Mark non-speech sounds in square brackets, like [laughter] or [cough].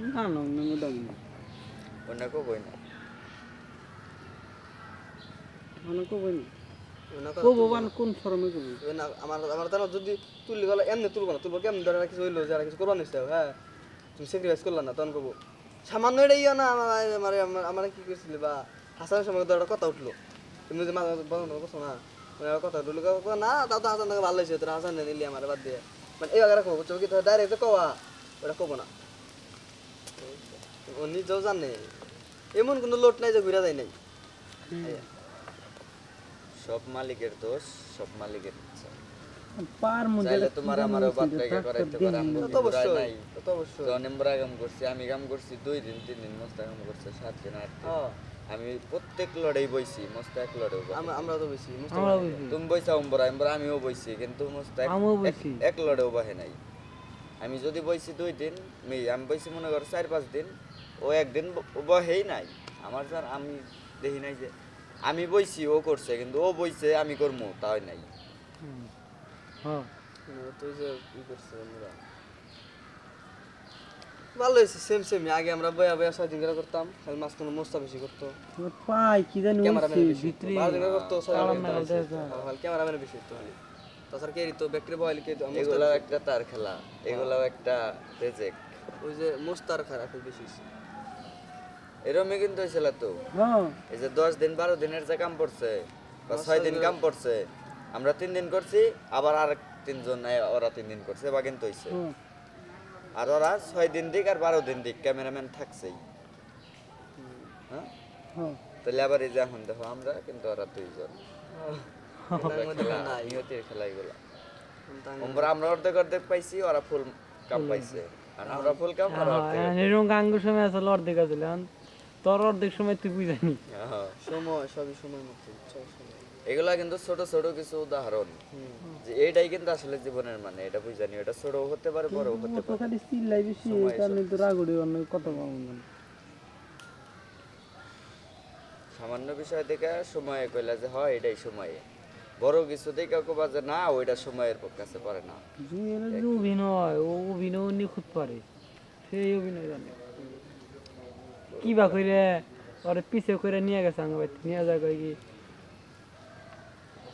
না না না। মানে মানে কোন আমার আমার তারা যদি তুললি গেলে এমনি তুলবো না তুলবো কেমন? ধরে কিছু হইল যারা কিছু করবার নিচ্ছে হ্যাঁ? তুমি স্যাক্রিফাইস না তখন কবো। সামান্য এটাই না আমার আমার কি করছিলে বা হাসানের সময় তো কথা উঠল। তুমি যে না কথা উঠল না তাও তো হাসান থেকে ভালো হয়েছে তোরা হাসান নিলি আমার বাদ দিয়ে মানে এই আগে রাখব তুমি কি ডাইরেক্ট কওয়া? ওটা কবো না। ও নিজেও জানে। এমন কোনো লোট নাই যে ঘুরে যায় নাই। সব মালিকের দোষ সব মালিকের পার তোমার আমারও বাদ করাইতে পারে আমি তো অবশ্যই নাই। তো অবশ্যই যখন কাম করছি আমি কাম করছি দুই দিন তিন দিন মস্তা কাম করছে সাত দিন আট দিন। হ্যাঁ। আমি প্রত্যেক লড়াই বইছি মস্তা এক লড়াই আমরা তো তুমি বইছা উম্বরা আমিও বইছি কিন্তু মস্তা এক- আমিও এক- বইছি। এক লড়েও বাহে নাই। আমি যদি বইছি দুই দিন আমি বইছি মনে করো চার পাঁচ দিন ও একদিন ব- বহেই নাই। আমার স্যার আমি দেখি নাই যে আমি বইছি ও করছে কিন্তু ও বইছে আমি করব তাই নাই। হ্যাঁ। তুই যে ভালো হয়েছে সেম সেম আগে আমরা বয়া বয়া ছয় দিন করে করতাম খালি মাছ কোনো মোস্তা বেশি করতো পাই কি জানি ক্যামেরাম্যান বেশি করতো। ক্যামেরাম্যান বেশি খালি তাছাড়া কে তো ব্যাকটেরি বয়েল কে এগুলাও একটা তার খেলা। এগুলাও একটা রেজেক্ট ওই যে মোস্তার খারাপ বেশি হয়েছে এরমই কিন্তু হয়েছিল তো। হ্যাঁ এই যে দশ দিন বারো দিনের যে কাম পড়ছে বা ছয় দিন কাম পড়ছে আমরা তিন দিন করছি আবার আর তিনজন ওরা তিন দিন করছে বা কিন্তু হয়েছে হ্যাঁ আর ওরা ছয় দিন দিক আর বারো দিন দিক ক্যামেরাম্যান থাকছেই। হ্যাঁ? হ্যাঁ তাহলে আবার এই যে এখন দেখো আমরা কিন্তু ওরা দুইজন। এটার মধ্যে খেলা নাই নিয়তির খেলা এগুলা। [laughs] আমরা আমরা অর্ধেক অর্ধেক পাইছি ওরা ফুল কাপ পাইছে। আর আমরা ফুল কাপ ওরা অর্ধেক এরকম গাঙ্গুর সময় আসলে অর্ধেক আসলে তোর অর্ধেক সময় তুই বুঝানি। সময় সবই সময়। মতো এগুলা কিন্তু ছোট ছোট কিছু উদাহরণ। যে এইটাই কিন্তু আসলে জীবনের মানে এটা বুঝানি এটা ছোট হতে পারে বড় হতে পারে। খালি চিল্লাই বেশি কারণে তো রাগুড়ি অন্য কথা সামান্য বিষয় থেকে সময়ে কইলা যে হয় এটাই সময়ে। বড় কিছু দেখে কবা যে না ওইটা সময়ের কাছে পারে না। অভিনয় ও অভিনয় নিখুঁত পারে। সেই অভিনয় জানে। কি বা করে ওরে পিছে কইরে নিয়ে গেছে আঙ্গ নিয়ে যা কই কি?